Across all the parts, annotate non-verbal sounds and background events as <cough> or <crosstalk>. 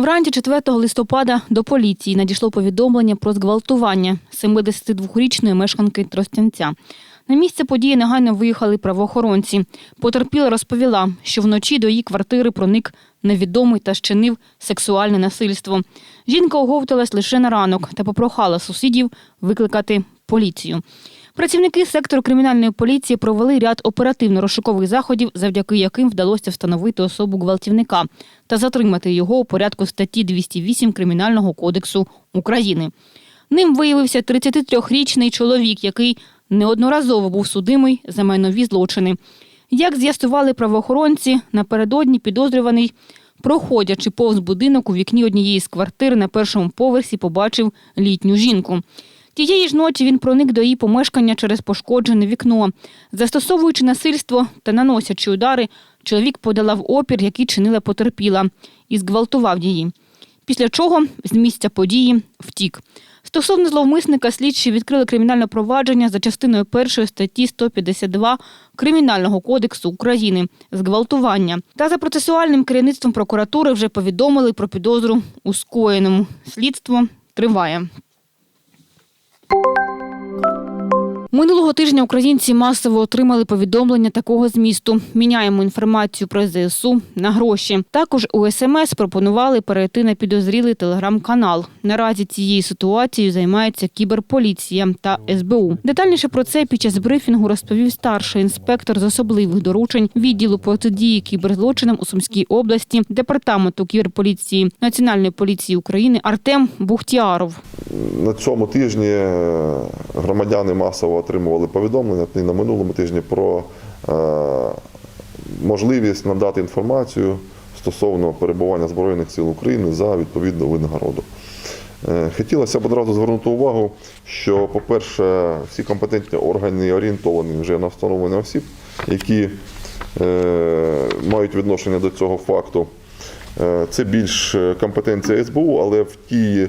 Вранці 4 листопада до поліції надійшло повідомлення про зґвалтування 72-річної мешканки Тростянця. На місце події негайно виїхали правоохоронці. Потерпіла розповіла, що вночі до її квартири проник невідомий та щинив сексуальне насильство. Жінка оговталась лише на ранок та попрохала сусідів викликати поліцію. Працівники сектору кримінальної поліції провели ряд оперативно-розшукових заходів, завдяки яким вдалося встановити особу гвалтівника та затримати його у порядку статті 208 Кримінального кодексу України. Ним виявився 33-річний чоловік, який неодноразово був судимий за майнові злочини. Як з'ясували правоохоронці, напередодні підозрюваний, проходячи повз будинок у вікні однієї з квартир на першому поверсі, побачив літню жінку. Тієї ж ночі він проник до її помешкання через пошкоджене вікно. Застосовуючи насильство та наносячи удари, чоловік подолав опір, який чинила потерпіла, і зґвалтував її. Після чого з місця події втік. Стосовно зловмисника слідчі відкрили кримінальне провадження за частиною першої статті 152 Кримінального кодексу України зґвалтування. Та за процесуальним керівництвом прокуратури вже повідомили про підозру у скоєному. Слідство триває. you Минулого тижня українці масово отримали повідомлення такого змісту. Міняємо інформацію про ЗСУ на гроші. Також у СМС пропонували перейти на підозрілий телеграм-канал. Наразі цією ситуацією займається кіберполіція та СБУ. Детальніше про це під час брифінгу розповів старший інспектор з особливих доручень відділу протидії кіберзлочинам у Сумській області, департаменту кіберполіції Національної поліції України Артем Бухтіаров. На цьому тижні е, громадяни масово отримували повідомлення на минулому тижні про е, можливість надати інформацію стосовно перебування Збройних сил України за відповідну винагороду. Е, Хотілося б одразу звернути увагу, що, по-перше, всі компетентні органи орієнтовані вже на встановлення осіб, які е, мають відношення до цього факту. Це більш компетенція СБУ, але в тій,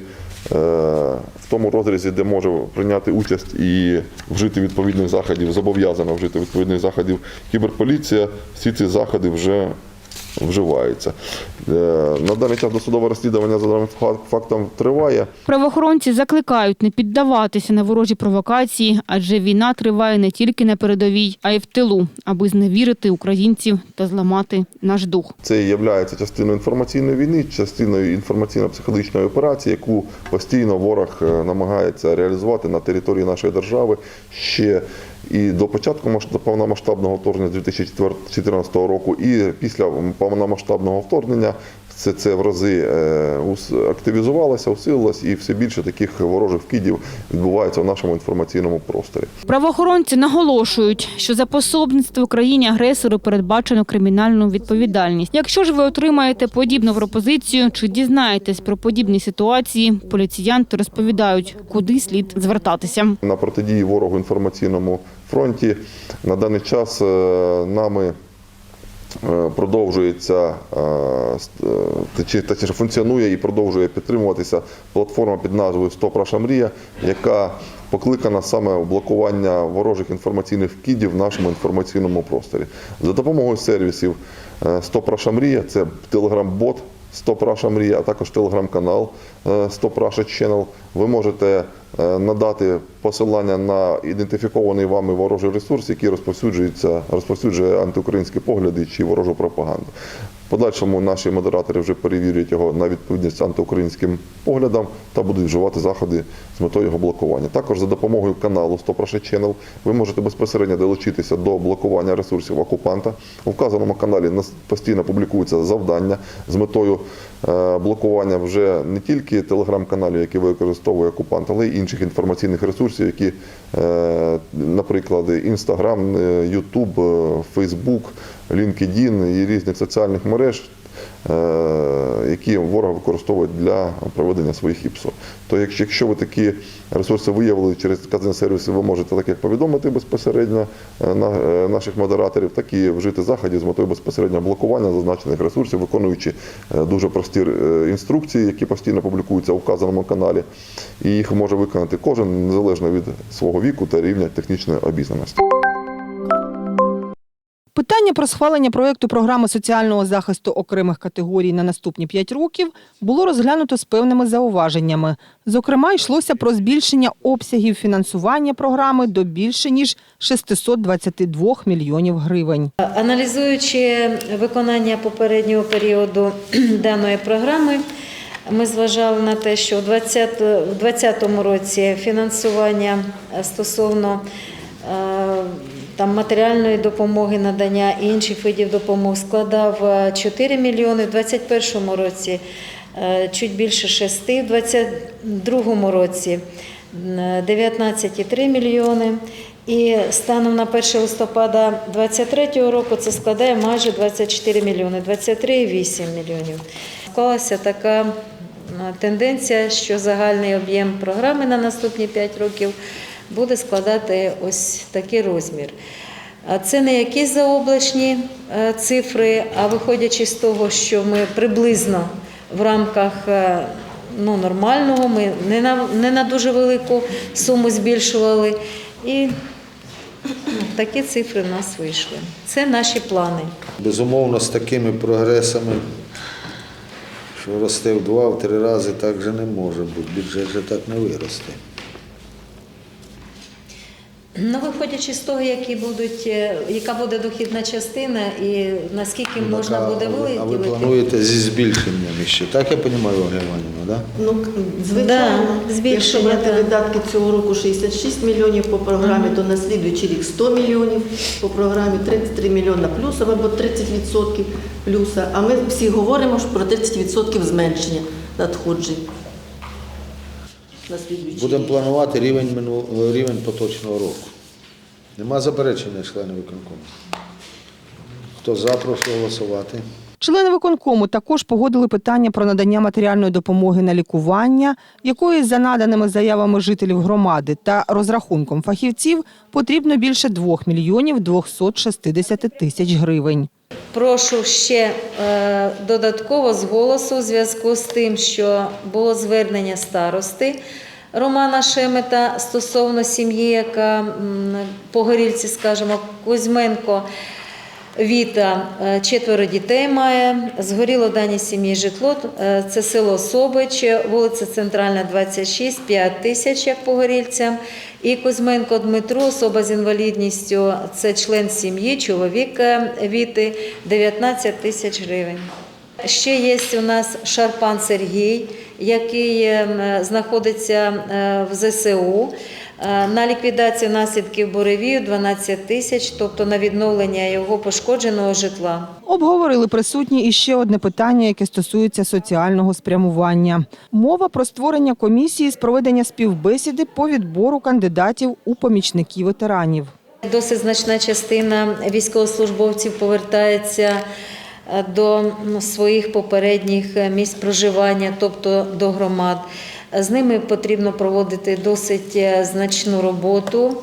тому розрізі, де може прийняти участь і вжити відповідних заходів, зобов'язана вжити відповідних заходів. Кіберполіція, всі ці заходи вже вживаються. Е, На даний час досудове розслідування за даним фак- фактом триває. Правоохоронці закликають не піддаватися на ворожі провокації, адже війна триває не тільки на передовій, а й в тилу, аби зневірити українців та зламати наш дух. Це є частиною інформаційної війни, частиною інформаційно-психологічної операції, яку постійно ворог е, намагається реалізувати на території нашої держави ще і до початку масш- повномасштабного вторгнення з 2014 року, і після повномасштабного вторгнення. Це, це в рази е, активізувалося, усилилось, і все більше таких ворожих вкидів відбувається в нашому інформаційному просторі. Правоохоронці наголошують, що за пособництво країні агресору передбачено кримінальну відповідальність. Якщо ж ви отримаєте подібну пропозицію чи дізнаєтесь про подібні ситуації, поліціянти розповідають, куди слід звертатися. на протидії ворогу інформаційному фронті. На даний час е, нами е, продовжується е, точніше функціонує і продовжує підтримуватися платформа під назвою «Стоп Раша Мрія, яка покликана саме у блокування ворожих інформаційних вкидів в нашому інформаційному просторі. За допомогою сервісів «Стоп Раша Мрія, це телеграм-бот Стоп Раша Мрія, а також телеграм-канал Стоп Раша Channel. Ви можете надати посилання на ідентифікований вами ворожий ресурс, який розповсюджується, розповсюджує антиукраїнські погляди чи ворожу пропаганду. Подальшому наші модератори вже перевірюють його на відповідність антиукраїнським поглядам та будуть вживати заходи з метою його блокування. Також за допомогою каналу Стоп Раша Channel ви можете безпосередньо долучитися до блокування ресурсів окупанта. У вказаному каналі постійно публікуються завдання з метою е, блокування вже не тільки телеграм-каналів, які використовує окупант, але й інших інформаційних ресурсів, які, е, наприклад, Інстаграм, Ютуб, Фейсбук, LinkedIn і різних соціальних мереж. е, Які ворог використовує для проведення своїх ІПСО. То якщо, ви такі ресурси виявили через вказані сервіси, ви можете так як повідомити безпосередньо е, е, наших модераторів, так і вжити заходів з метою безпосереднього блокування зазначених ресурсів, виконуючи дуже прості інструкції, які постійно публікуються у вказаному каналі, і їх може виконати кожен незалежно від свого віку та рівня технічної обізнаності. Питання про схвалення проєкту програми соціального захисту окремих категорій на наступні 5 років було розглянуто з певними зауваженнями. Зокрема, йшлося про збільшення обсягів фінансування програми до більше ніж 622 мільйонів гривень. Аналізуючи виконання попереднього періоду <clears throat> даної програми, ми зважали на те, що у 2020 році фінансування е, стосовно е, там, матеріальної допомоги, надання інших видів допомог складав е, 4 мільйони, в 2021 році е, чуть більше 6, в 2022 році е, 19,3 мільйони. І станом на 1 листопада 2023 року це складає майже 24 мільйони, 23,8 мільйонів. Склалася така е, тенденція, що загальний об'єм програми на наступні 5 років буде складати ось такий розмір. Це не якісь заоблачні е, цифри, а виходячи з того, що ми приблизно в рамках е, ну, нормального, ми не на, не на дуже велику суму збільшували. І такі цифри в нас вийшли. Це наші плани. Безумовно, з такими прогресами, що росте в два, в три рази, так вже не може бути. Бюджет же так не виросте. Ну, виходячи з того, які будуть, е, яка буде дохідна частина і наскільки можна Так, а буде ви- А ви плануєте зі збільшенням ще? Так я розумію, Ольга Іванівна, так? Ну, звичайно, Да, якщо брати так. видатки цього року 66 мільйонів по програмі, то на слідуючий рік 100 мільйонів по програмі, 33 мільйона плюсом або 30% плюса. А ми всі говоримо ж про 30% зменшення надходжень. На слідуючий Будемо рік. планувати рівень, мину- рівень поточного року. Нема заперечення членів виконкому. Хто за, прошу голосувати. Члени виконкому також погодили питання про надання матеріальної допомоги на лікування, якої за наданими заявами жителів громади та розрахунком фахівців потрібно більше 2 мільйонів 260 тисяч гривень. Прошу ще е, додатково з голосу у зв'язку з тим, що було звернення старости Романа Шемета стосовно сім'ї, яка по горільці, скажімо, Кузьменко. Віта е, четверо дітей має. Згоріло в даній сім'ї житло. Е, Це село Собич, вулиця Центральна, 26, 5 тисяч, як по горільцям. І Кузьменко Дмитро, особа з інвалідністю, це член сім'ї, чоловік е, Віти, 19 тисяч гривень. Ще є у нас Шарпан Сергій, який е, знаходиться в ЗСУ. Е, На ліквідацію наслідків буревію 12 тисяч, тобто на відновлення його пошкодженого житла. Обговорили присутні і ще одне питання, яке стосується соціального спрямування. Мова про створення комісії з проведення співбесіди по відбору кандидатів у помічники ветеранів. Досить значна частина військовослужбовців повертається до ну, своїх попередніх е, місць проживання, тобто до громад. З ними потрібно проводити досить е, значну роботу.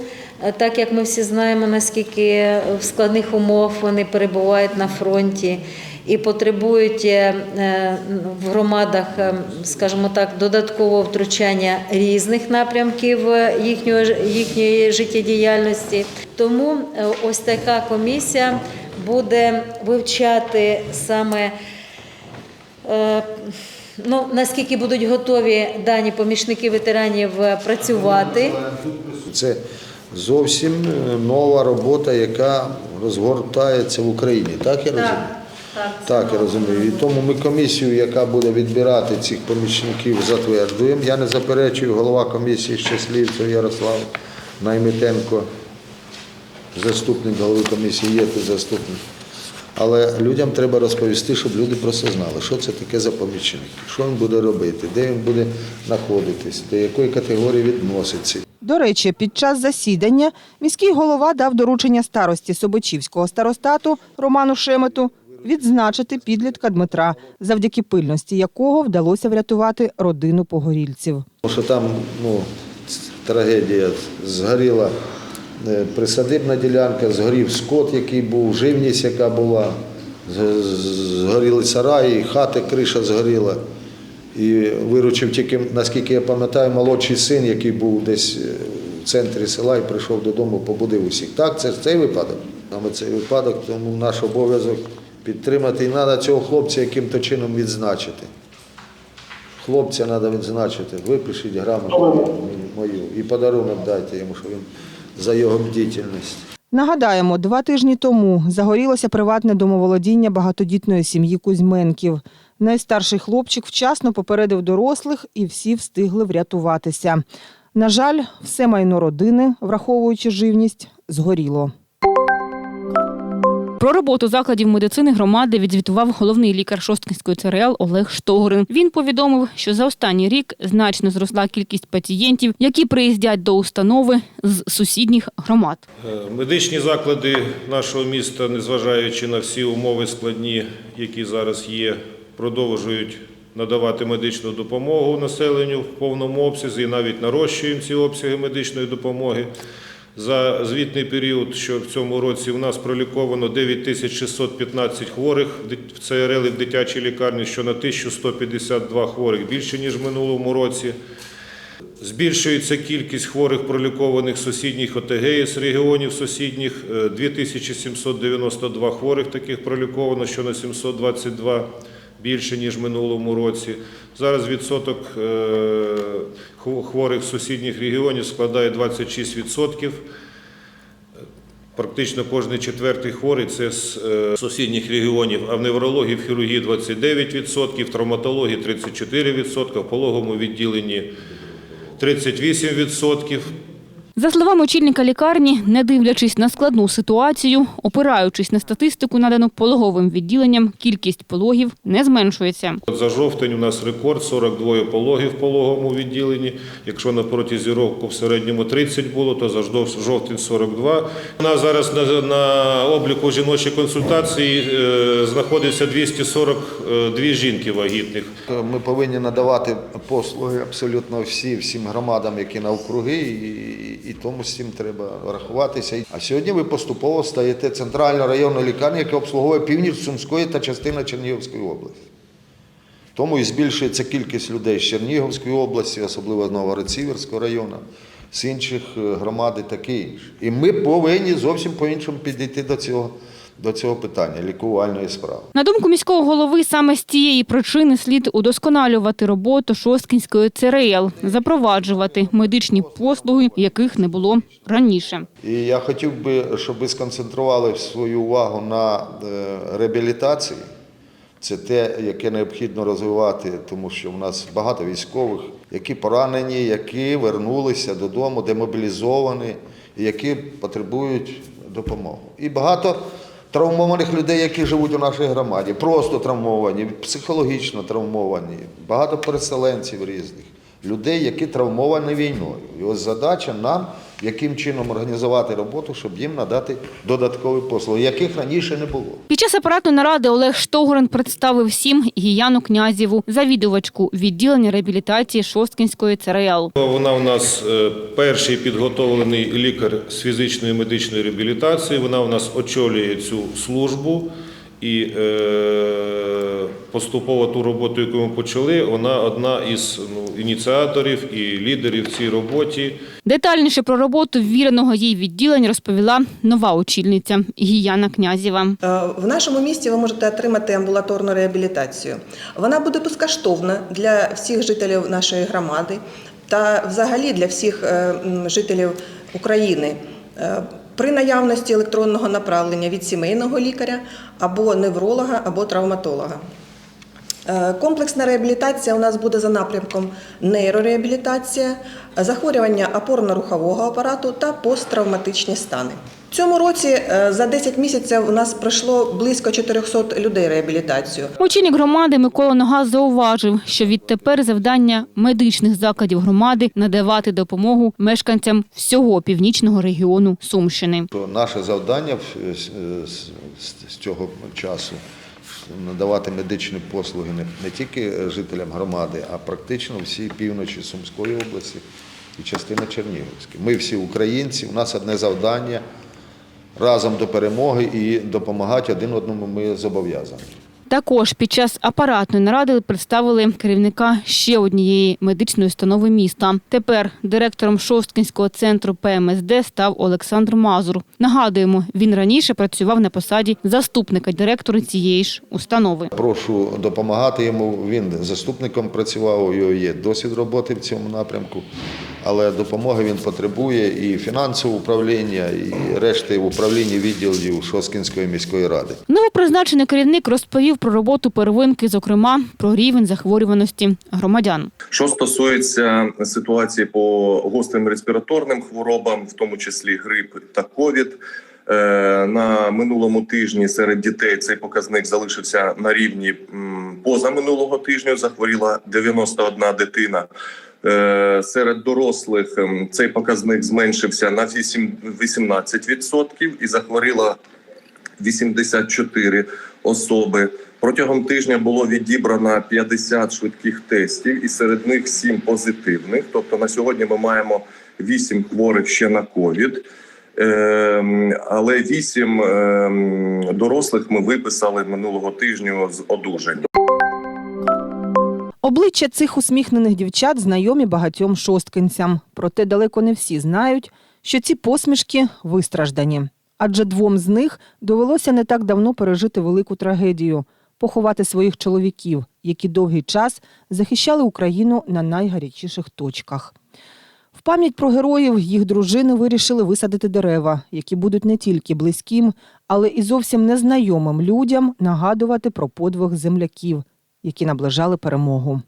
Е, Так як ми всі знаємо, наскільки в складних умовах вони перебувають на фронті і потребують е, е, в громадах, е, скажімо так, додаткового втручання різних напрямків е, їхньої, їхньої життєдіяльності. Тому е, ось така комісія буде вивчати саме. е, Ну, наскільки будуть готові дані помічники ветеранів е, працювати, Це зовсім е, нова робота, яка розгортається в Україні. Так я розумію? так, Так, я розумію. І тому ми комісію, яка буде відбирати цих помічників, затверджуємо. Я не заперечую, голова комісії Щасливцев Ярослав Наймитенко, заступник голови комісії, є тут заступник. Але людям треба розповісти, щоб люди просто знали, що це таке за помічник, що він буде робити, де він буде знаходитись, до якої категорії відноситься. До речі, під час засідання міський голова дав доручення старості Собочівського старостату Роману Шемету відзначити підлітка Дмитра, завдяки пильності якого вдалося врятувати родину погорільців. Тому що там ну, трагедія згоріла присадибна ділянка, згорів скот, який був, живність, яка була, згоріли сараї, хати, криша згоріла. І виручив тільки, наскільки я пам'ятаю, молодший син, який був десь е, в центрі села і прийшов додому, побудив усіх. Так, це ж цей випадок. Саме цей випадок, тому наш обов'язок підтримати. І треба цього хлопця яким-то чином відзначити. Хлопця треба відзначити. Випишіть грамоту мою і подарунок дайте йому, що він за його бдительність. Нагадаємо, два тижні тому загорілося приватне домоволодіння багатодітної сім'ї Кузьменків. Найстарший хлопчик вчасно попередив дорослих, і всі встигли врятуватися. На жаль, все майно родини, враховуючи живність, згоріло. Про роботу закладів медицини громади відзвітував головний лікар Шосткинської ЦРЛ Олег Штогорин. Він повідомив, що за останній рік значно зросла кількість пацієнтів, які приїздять до установи з сусідніх громад. Е, Медичні заклади нашого міста, незважаючи на всі умови складні, які зараз є, продовжують надавати медичну допомогу населенню в повному обсязі і навіть нарощуємо ці обсяги медичної допомоги. За звітний період, що в цьому році у нас проліковано 9615 хворих в ЦРЛ і в дитячій лікарні, що на 1152 хворих більше, ніж в минулому році. Збільшується кількість хворих пролікованих сусідніх ОТГ з регіонів сусідніх. Е, 2792 хворих таких проліковано, що на 722 більше, ніж минулому році. Зараз відсоток е, хворих з сусідніх регіонів складає 26%. Практично кожний четвертий хворий це з е, сусідніх регіонів, а в неврології, в хірургії 29%, в травматології 34%, в пологовому відділенні 38%. За словами очільника лікарні, не дивлячись на складну ситуацію, опираючись на статистику, надану пологовим відділенням, кількість пологів не зменшується. За жовтень у нас рекорд 42 пологів в пологовому відділенні. Якщо на протязі року в середньому 30 було, то за жов- жовтень 42. У нас зараз на, на обліку жіночої консультації е, знаходиться 242 жінки вагітних. Ми повинні надавати послуги абсолютно всі, всім громадам, які навкруги, і, і тому з цим треба рахуватися. А сьогодні ви поступово стаєте центральною районною лікарнею, яка обслуговує північ Сумської та частина Чернігівської області. Тому і збільшується кількість людей з Чернігівської області, особливо з Новгород-Сіверського району, з інших е, громад і таке інше. І ми повинні зовсім по-іншому підійти до цього, до цього питання лікувальної справи. На думку міського голови, саме з цієї причини слід удосконалювати роботу Шосткінської ЦРЛ, запроваджувати медичні послуги, яких не було раніше. І я хотів би, щоб ви сконцентрували свою увагу на е, реабілітації. Це те, яке необхідно розвивати, тому що в нас багато військових, які поранені, які вернулися додому, демобілізовані, які потребують допомоги. І багато травмованих людей, які живуть у нашій громаді, просто травмовані, психологічно травмовані, багато переселенців різних, людей, які травмовані війною. І ось задача нам, яким чином організувати роботу, щоб їм надати додаткові послуги, яких раніше не було. Під час апаратної наради Олег Штогорин представив всім Гіяну Князєву, завідувачку відділення реабілітації Шосткінської ЦРЛ. Вона у нас е, перший підготовлений лікар з фізичної медичної реабілітації. Вона у нас очолює цю службу. І е, поступово ту роботу, яку ми почали, вона одна із ну, ініціаторів і лідерів в цій роботі. Детальніше про роботу ввіреного їй відділення розповіла нова очільниця Гіяна Князєва. Е, В нашому місті ви можете отримати амбулаторну реабілітацію. Вона буде безкоштовна для всіх жителів нашої громади та взагалі для всіх е, жителів України. При наявності електронного направлення від сімейного лікаря або невролога, або травматолога. Е, Комплексна реабілітація у нас буде за напрямком нейрореабілітація, захворювання опорно-рухового апарату та посттравматичні стани. В цьому році е, за 10 місяців у нас пройшло близько 400 людей реабілітацію. Очільник громади Микола Ногас зауважив, що відтепер завдання медичних закладів громади надавати допомогу мешканцям всього північного регіону Сумщини. Наше завдання в- з, з- цього часу надавати медичні послуги не, не тільки жителям громади, а практично всій півночі Сумської області і частина Чернігівської. Ми всі українці, у нас одне завдання разом до перемоги і допомагати один одному ми зобов'язані. Також під час апаратної наради представили керівника ще однієї медичної установи міста. Тепер директором Шосткінського центру ПМСД став Олександр Мазур. Нагадуємо, він раніше працював на посаді заступника директора цієї ж установи. Прошу допомагати йому. Він заступником працював, у нього є досвід роботи в цьому напрямку, але допомоги він потребує і фінансового управління, і решти управління відділів Шоскінської міської ради. Новопризначений керівник розповів про роботу первинки, зокрема про рівень захворюваності громадян. Що стосується ситуації по гострим респіраторним хворобам, в тому числі грип та ковід. е, На минулому тижні серед дітей цей показник залишився на рівні м, позаминулого тижня. Захворіла 91 дитина. Е, Серед дорослих ем, цей показник зменшився на 8 18% і захворіла 84 особи. Протягом тижня було відібрано 50 швидких тестів, і серед них 7 позитивних. Тобто на сьогодні ми маємо 8 хворих ще на ковід. Ем, Але 8 ем, дорослих ми виписали минулого тижня з одужань. Обличчя цих усміхнених дівчат знайомі багатьом шосткинцям. Проте далеко не всі знають, що ці посмішки вистраждані. Адже двом з них довелося не так давно пережити велику трагедію поховати своїх чоловіків, які довгий час захищали Україну на найгарячіших точках. В пам'ять про героїв їх дружини вирішили висадити дерева, які будуть не тільки близьким, але і зовсім незнайомим людям нагадувати про подвиг земляків, які наближали перемогу.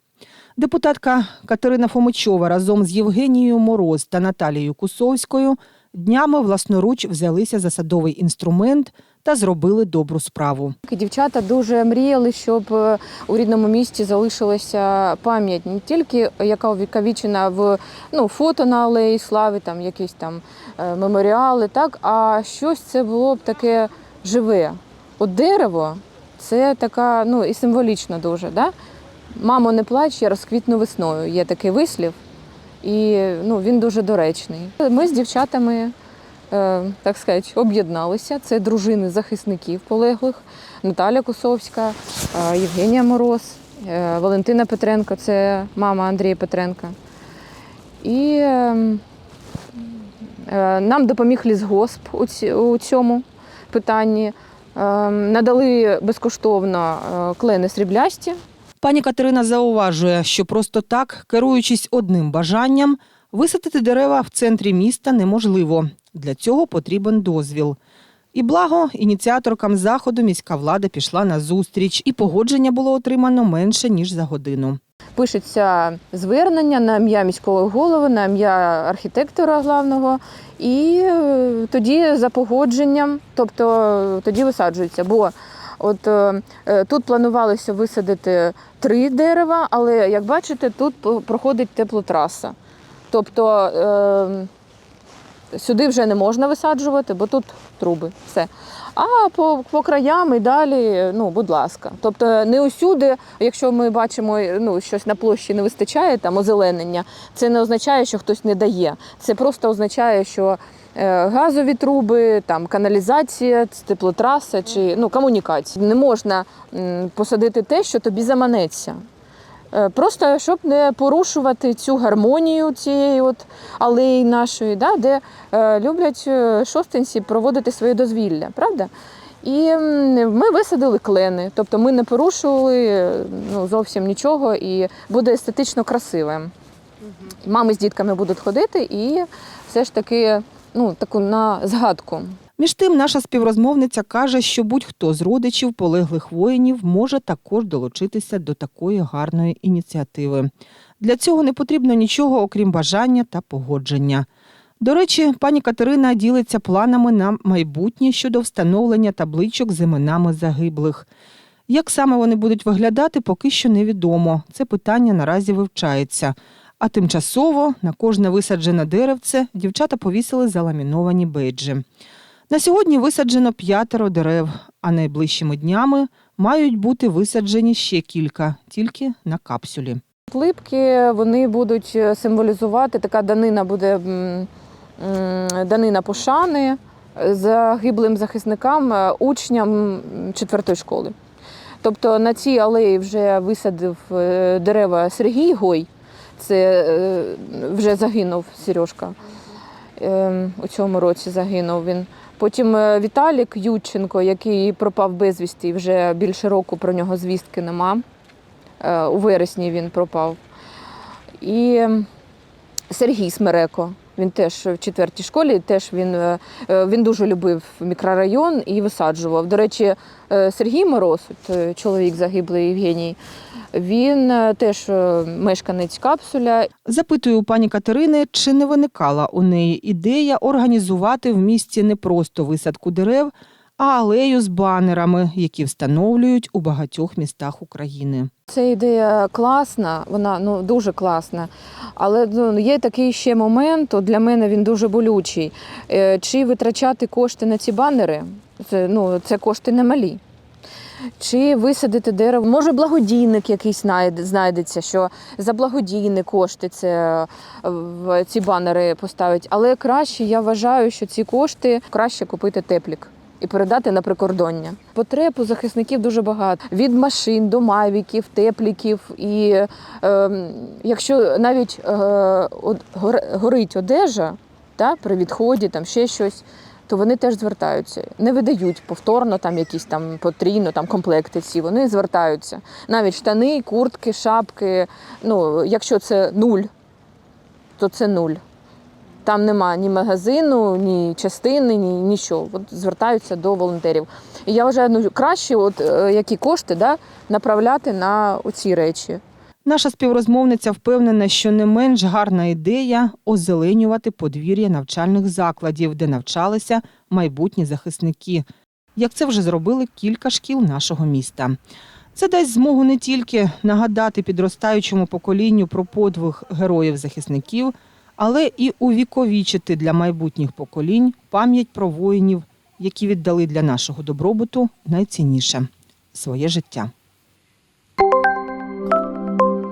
Депутатка Катерина Фомичова разом з Євгенією Мороз та Наталією Кусовською днями власноруч взялися за садовий інструмент та зробили добру справу. Дівчата дуже мріяли, щоб е, у рідному місті залишилася пам'ять не тільки яка увіковічена в ну, фото на алеї слави, там якісь там е, меморіали, так а щось це було б таке живе. От дерево це така, ну і символічно дуже. Да? Мамо, не плач, я розквітну весною. Є такий вислів, і ну, він дуже доречний. Ми з дівчатами е, так сказати, об'єдналися. Це дружини захисників полеглих, Наталя Кусовська, е, Євгенія Мороз, е, Валентина Петренко, це мама Андрія Петренка. І е, е, нам допоміг лісгосп у цьому питанні. Е, Надали безкоштовно е, клени сріблясті. Пані Катерина зауважує, що просто так, керуючись одним бажанням, висадити дерева в центрі міста неможливо. Для цього потрібен дозвіл. І благо ініціаторкам заходу міська влада пішла на зустріч, і погодження було отримано менше ніж за годину. Пишеться звернення на ім'я міського голови, на ім'я архітектора главного, і е, тоді за погодженням, тобто тоді висаджується. Бо от е, е, тут планувалося висадити три дерева, але як бачите, тут проходить теплотраса. Тобто сюди вже не можна висаджувати, бо тут труби. Все. А по, по краям і далі, ну, будь ласка. Тобто не усюди, якщо ми бачимо, ну, щось на площі не вистачає, там озеленення, це не означає, що хтось не дає. Це просто означає, що е, газові труби, там каналізація, теплотраса чи ну, комунікації. Не можна посадити те, що тобі заманеться. Е, Просто щоб не порушувати цю гармонію цієї от алеї нашої, да, де е, люблять е, шостинці проводити своє дозвілля, правда? І ми висадили клени, тобто ми не порушували ну, зовсім нічого і буде естетично красивим. Мами з дітками будуть ходити і все ж таки ну, таку на згадку. Між тим, наша співрозмовниця каже, що будь-хто з родичів полеглих воїнів може також долучитися до такої гарної ініціативи. Для цього не потрібно нічого, окрім бажання та погодження. До речі, пані Катерина ділиться планами на майбутнє щодо встановлення табличок з іменами загиблих. Як саме вони будуть виглядати, поки що невідомо. Це питання наразі вивчається. А тимчасово на кожне висаджене деревце дівчата повісили заламіновані бейджі. На сьогодні висаджено п'ятеро дерев, а найближчими днями мають бути висаджені ще кілька, тільки на капсулі. Липки вони будуть символізувати, така данина буде данина пошани загиблим захисникам, е, учням четвертої школи. Тобто на цій алеї вже висадив е, дерева Сергій Гой, це е, вже загинув Сережка. Е, У цьому році загинув він. Потім е, Віталік Юченко, який пропав безвісті, вже більше року про нього звістки нема. Е, У вересні він пропав. І Сергій Смереко. Він теж в четвертій школі, теж він, е, він дуже любив мікрорайон і висаджував. До речі, Сергій Мороз, чоловік загиблий Євгеній, він е, теж е, мешканець капсуля. Запитую у пані Катерини, чи не виникала у неї ідея організувати в місті не просто висадку дерев, а алею з банерами, які встановлюють у багатьох містах України. Ця ідея класна, вона ну дуже класна. Але ну, є такий ще момент, для мене він дуже болючий. Е, Чи витрачати кошти на ці банери? Це, ну, це кошти немалі. Чи висадити дерево? Може, благодійник якийсь знайде- знайдеться, що за благодійні кошти це е, ці банери поставить. Але краще я вважаю, що ці кошти краще купити теплік. І передати на прикордоння. Потреб у захисників дуже багато. Від машин до мавіків, тепліків. І е, якщо навіть е, горить одежа та, при відході, там ще щось, то вони теж звертаються. Не видають повторно там якісь там потрійно там комплекти ці. Вони звертаються. Навіть штани, куртки, шапки. Ну, якщо це нуль, то це нуль. Там нема ні магазину, ні частини, ні нічого. От звертаються до волонтерів. І я вважаю, ну краще, от е, які кошти да, направляти на ці речі. Наша співрозмовниця впевнена, що не менш гарна ідея озеленювати подвір'я навчальних закладів, де навчалися майбутні захисники, як це вже зробили кілька шкіл нашого міста. Це дасть змогу не тільки нагадати підростаючому поколінню про подвиг героїв-захисників, але і увіковічити для майбутніх поколінь пам'ять про воїнів, які віддали для нашого добробуту найцінніше своє життя.